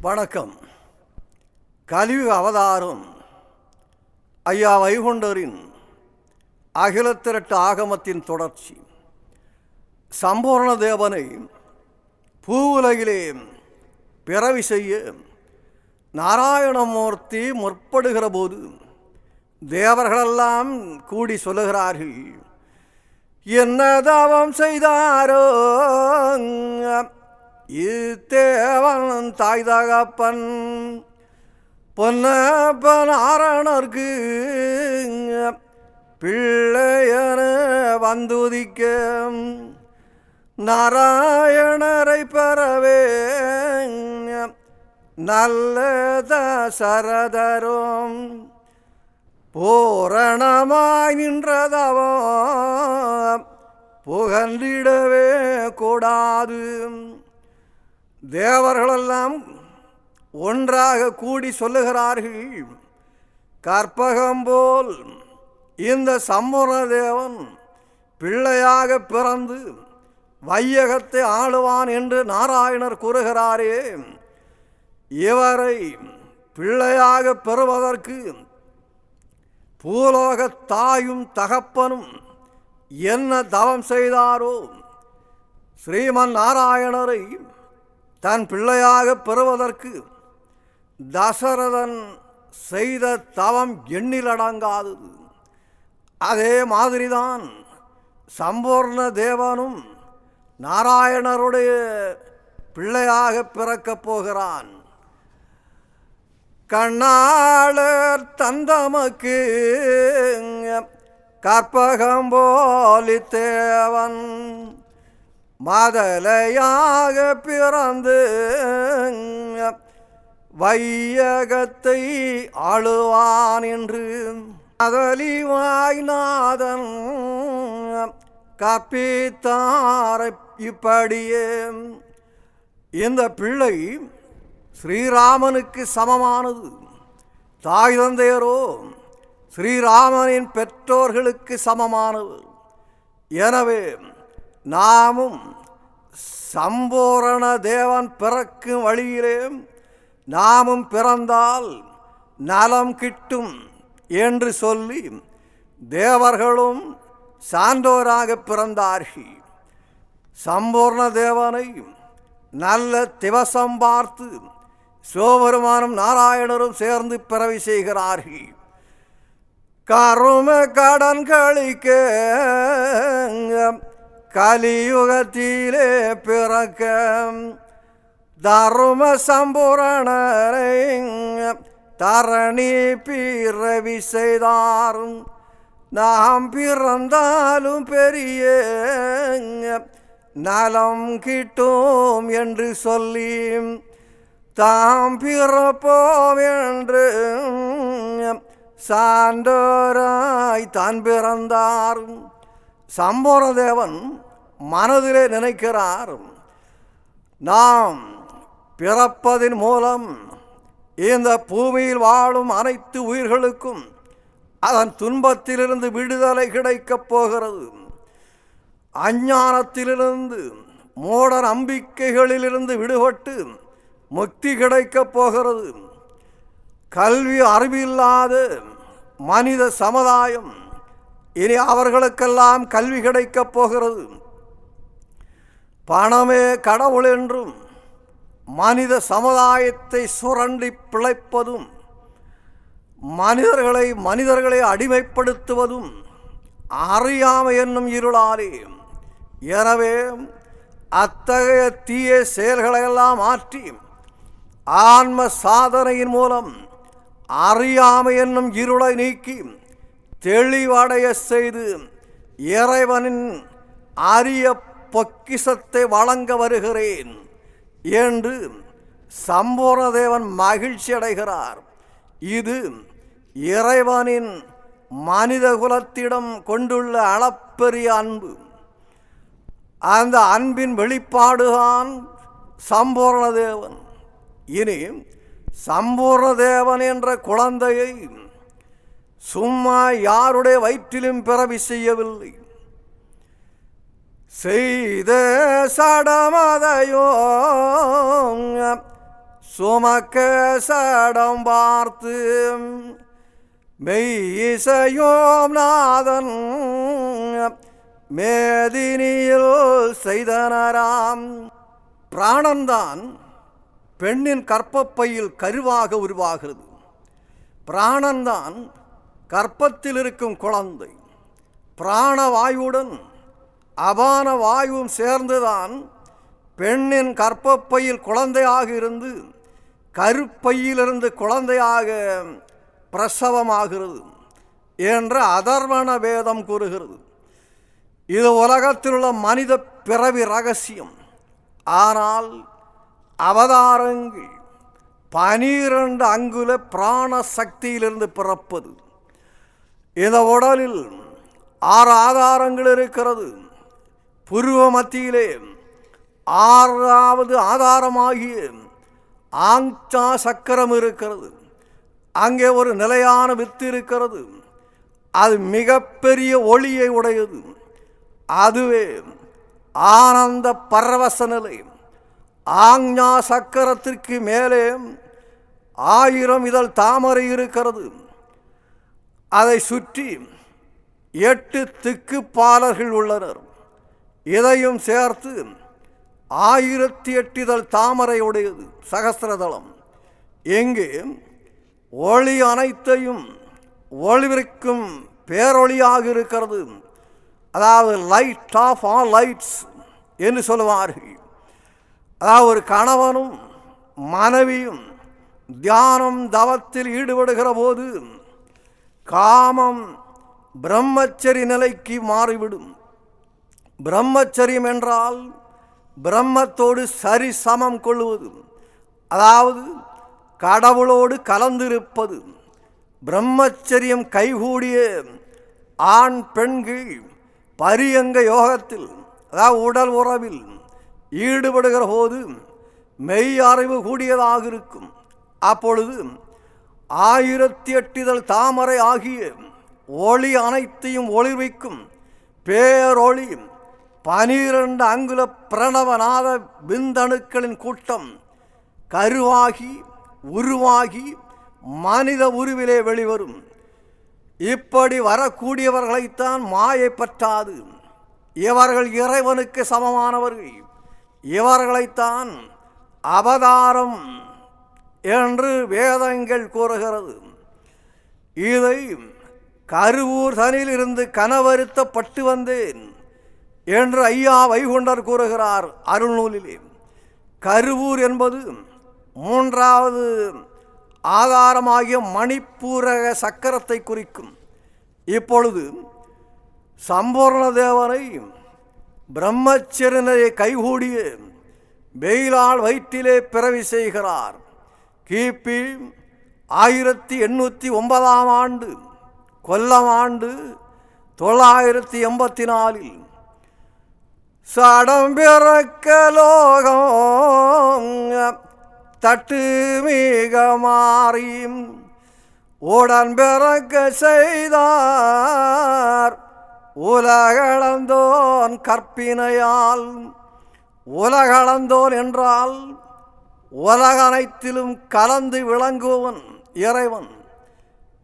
வணக்கம். கலியுக அவதாரம். ஐயா வைகுண்டரின் அகிலத்திரட்டு ஆகமத்தின் தொடர்ச்சி. சம்பூர்ண தேவனை பூவுலகிலே பிறவி செய்ய நாராயணமூர்த்தி முற்படுகிற போது தேவர்களெல்லாம் கூடி சொல்லுகிறார்கள் என்ன தவம் செய்தாரோ? இத்தேவன் தாய் தகப்பன் பொன்னப்ப நாரணர்க்கு பிள்ளையன வந்துதிக்க நாராயணரை பெறவே நல்ல தசரதரும் பூரணமாய் நின்றதவோ புகன்றிடவே கூடாது. தேவர்களெல்லாம் ஒன்றாக கூடி சொல்லுகிறார்கள் கற்பகம்போல் இந்த சம்பூர்ண தேவன் பிள்ளையாக பிறந்து வையகத்தை ஆளுவான் என்று நாராயணர் கூறுகிறாரே இவரை பிள்ளையாக பெறுவதற்கு பூலோக தாயும் தகப்பனும் என்ன தவம் செய்தாரோ? ஸ்ரீமன் நாராயணரை தன் பிள்ளையாக பெறுவதற்கு தசரதன் செய்த தவம் எண்ணிலடங்காதது. அதே மாதிரிதான் சம்பூர்ண தேவனும் நாராயணருடைய பிள்ளையாக பிறக்கப் போகிறான். கண்ணாளர் தந்தமக்கு கற்பகம் போலி தேவன் மதலையாக பிறந்து வையகத்தை ஆளுவான் என்று அதலிவாய்நாதன் கற்பித்தாரை இப்படியே. இந்த பிள்ளை ஸ்ரீராமனுக்கு சமமானது. தாய் தந்தையரோ ஸ்ரீராமனின் பெற்றோர்களுக்கு சமமானது. எனவே நாமும் சம்பூரண தேவன் பிறக்கும் வழியிலே நாமும் பிறந்தால் நலம் கிட்டும் என்று சொல்லி தேவர்களும் சான்றோராக பிறந்தார்கள். சம்பூர்ண தேவனை நல்ல திவசம் பார்த்து சிவபெருமானும் நாராயணரும் சேர்ந்து பிறவி செய்கிறார்கள். கரும கடன் கழிக்க கலியுகத்திலே பிறக்க தரும சம்பூரணரை தரணி பிறவி செய்தாரும். நாம் பிறந்தாலும் பெரிய நலம் கிட்டோம் என்று சொல்லி தாம் பிறப்போம் என்று சான்றோராய் தான் பிறந்தாரும். சம்போரதேவன் மனதிலே நினைக்கிறார் நாம் பிறப்பதின் மூலம் இந்த பூமியில் வாழும் அனைத்து உயிர்களுக்கும் அதன் துன்பத்திலிருந்து விடுதலை கிடைக்கப் போகிறது. அஞ்ஞானத்திலிருந்து மூட நம்பிக்கைகளிலிருந்து விடுபட்டு முக்தி கிடைக்கப் போகிறது. கல்வி அறிவில்லாத மனித சமுதாயம் இனி அவர்களுக்கெல்லாம் கல்வி கிடைக்கப் போகிறது. பணமே கடவுள் என்றும் மனித சமுதாயத்தை சுரண்டி பிழைப்பதும் மனிதர்களை மனிதர்களை அடிமைப்படுத்துவதும் அறியாமை என்னும் இருளாலே. எனவே அத்தகைய தீய செயல்களையெல்லாம் மாற்றி ஆன்ம சாதனையின் மூலம் அறியாமை என்னும் இருளை நீக்கி தெளிவடைய செய்து இறைவனின் அரிய பொக்கிசத்தை வழங்க வருகிறேன் என்று சம்பூர்ணதேவன் மகிழ்ச்சி அடைகிறார். இது இறைவனின் மனித குலத்திடம் கொண்டுள்ள அளப்பெரிய அன்பு. அந்த அன்பின் வெளிப்பாடுதான் சம்பூர்ணதேவன். இனி சம்பூர்ணதேவன் என்ற குழந்தையை சும்மா யாருடைய வயிற்றிலும் பிறவி செய்யவில்லை. செய்த சடமதையோ சுமக்க சடம் பார்த்து மெய்யிசையோம் நாதன் மேதினியில் செய்தனராம். பிராணன்தான் பெண்ணின் கற்பப்பையில் கருவாக உருவாகிறது. பிராணன்தான் கற்பத்தில் இருக்கும் குழந்தை பிராணவாயுடன் அபான வாயுவும் சேர்ந்துதான் பெண்ணின் கற்பப்பையில் குழந்தையாக இருந்து கருப்பையிலிருந்து குழந்தையாக பிரசவமாகிறது என்று அதர்வண வேதம் கூறுகிறது. இது உலகத்தில் உள்ள மனித பிறவி ரகசியம். ஆனால் அவதாரங்கள் பனிரெண்டு அங்குல பிராண சக்தியிலிருந்து பிறப்பது. இந்த உடலில் ஆறு ஆதாரங்கள் இருக்கிறது. புருவ மத்தியிலே ஆறாவது ஆதாரமாகிய ஆங்சா சக்கரம் இருக்கிறது. அங்கே ஒரு நிலையான வித்து இருக்கிறது. அது மிகப்பெரிய ஒளியை உடையது. அதுவே ஆனந்த பரவச நிலை. ஆங்ஞா சக்கரத்திற்கு மேலே ஆயிரம் இதழ் தாமரை இருக்கிறது. அதை சுற்றி எட்டு திக்குப்பாலர்கள் உள்ளனர். இதையும் சேர்த்து ஆயிரத்தி எட்டு தாமரையுடையது தாமரை உடையது சகசிரதளம். இங்கு ஒளி அனைத்தையும் ஒளிவிற்கும் பேரொளியாக இருக்கிறது. அதாவது லைட் ஆஃப் ஆல் லைட்ஸ் என்று சொல்லுவார்கள். அதாவது ஒரு கணவனும் மனைவியும் தியானம் தவத்தில் ஈடுபடுகிற போது காமம் பிரம்மச்சரி நிலைக்கு மாறிவிடும். பிரம்மச்சரியம் என்றால் பிரம்மத்தோடு சரி சமம் கொள்வது அதாவது கடவுளோடு கலந்திருப்பது. பிரம்மச்சரியம் கைகூடிய ஆண் பெண்கள் பரியங்க யோகத்தில் அதாவது உடல் உறவில் ஈடுபடுகிற போது மெய் அறிவு கூடியதாக இருக்கும். அப்பொழுது ஆயிரத்தி எட்டிதழ் தாமரை ஆகிய ஒளி அனைத்தையும் ஒளிர்விக்கும் பேரொளி பனிரெண்டு அங்குல பிரணவநாத விந்தணுக்களின் கூட்டம் கருவாகி உருவாகி மனித உருவிலே வெளிவரும். இப்படி வரக்கூடியவர்களைத்தான் மாயை பற்றாது. இவர்கள் இறைவனுக்கு சமமானவர்கள். இவர்களைத்தான் அவதாரம். என்று வேதங்கள் கூறுகிறது. இதை கருவூர் தனியிலிருந்து இருந்து கனவருத்தப்பட்டு வந்தேன் என்று ஐயா வைகுண்டர் கூறுகிறார் அருள்நூலிலே. கருவூர் என்பது மூன்றாவது ஆதாரமாகிய மணிப்பூரக சக்கரத்தை குறிக்கும். இப்பொழுது சம்பூர்ண தேவனை பிரம்மச்சரியனை கைகூடிய வெயிலால் வயிற்றிலே பிறவி செய்கிறார். கிபி ஆயிரத்தி எண்ணூற்றி ஒன்பதாம் ஆண்டு கொல்லம் ஆண்டு தொள்ளாயிரத்தி எண்பத்தி நாலில் சடம் லோகம் தட்டு மிக மாறியும் உடன் பிறக்க செய்தார். உலகளந்தோன் கற்பினையால் உலகளந்தோன் என்றால் உலக அனைத்திலும் கலந்து விளங்குவன் இறைவன்.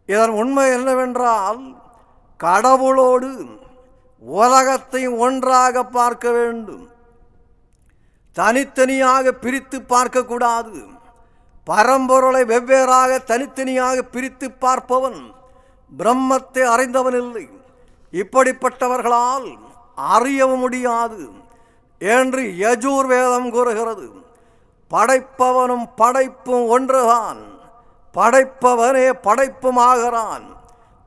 இதன் உண்மை என்னவென்றால் கடவுளோடு உலகத்தை ஒன்றாக பார்க்க வேண்டும். தனித்தனியாக பிரித்து பார்க்கக்கூடாது பரம்பொருளை வெவ்வேறாக தனித்தனியாக பிரித்து பார்ப்பவன் பிரம்மத்தை அறிந்தவன் இல்லை. இப்படிப்பட்டவர்களால் அறியவும் முடியாது என்று யஜூர் வேதம் கூறுகிறது. படைப்பவனும் படைப்பும் ஒன்றுதான். படைப்பவனே படைப்புமாகிறான்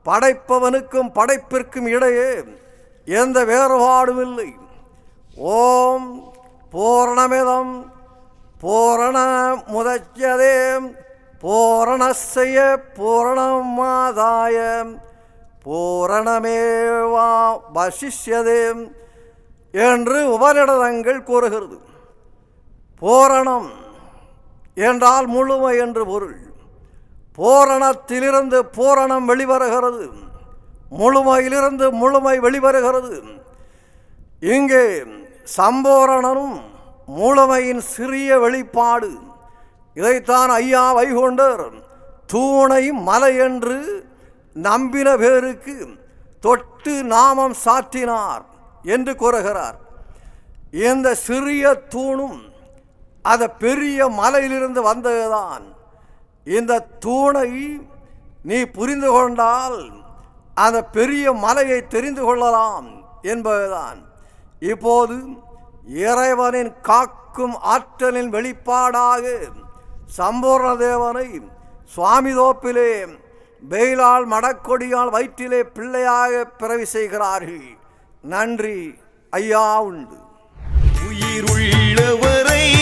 படைப்பவனுக்கும் படைப்பிற்கும் இடையே எந்த வேறுபாடும் இல்லை. ஓம் பூரணமிதம் பூரண முதச்சதே பூரணஸ்ய பூரணமாதாய பூரணமேவா வசிஷ்யதே என்று உபநிடதங்கள் கூறுகிறது. பூரணம் என்றால் முழுமை என்று பொருள். பூரணத்திலிருந்து பூரணம் வெளிவருகிறது. முழுமையிலிருந்து முழுமை வெளிவருகிறது. இங்கே சம்பூரணனும் முழுமையின் சிறிய வெளிப்பாடு. இதைத்தான் ஐயா வைகுண்டர் தூணை மலை என்று நம்பின பேருக்கு தொட்டு நாமம் சாற்றினார் என்று கூறுகிறார். இந்த சிறிய தூணும் அந்த பெரிய மலையிலிருந்து வந்ததுதான். இந்த தூணை நீ புரிந்து கொண்டால் அந்த பெரிய மலையை தெரிந்து கொள்ளலாம் என்பதுதான். இப்போது இறைவனின் காக்கும் ஆற்றலின் வெளிப்பாடாக சம்பூர்ண தேவனை சுவாமி தோப்பிலே வெயிலால் மடக்கொடியால் வயிற்றிலே பிள்ளையாக பிறவி செய்கிறார்கள். நன்றி ஐயா உண்டு. உயிருள்ளவரை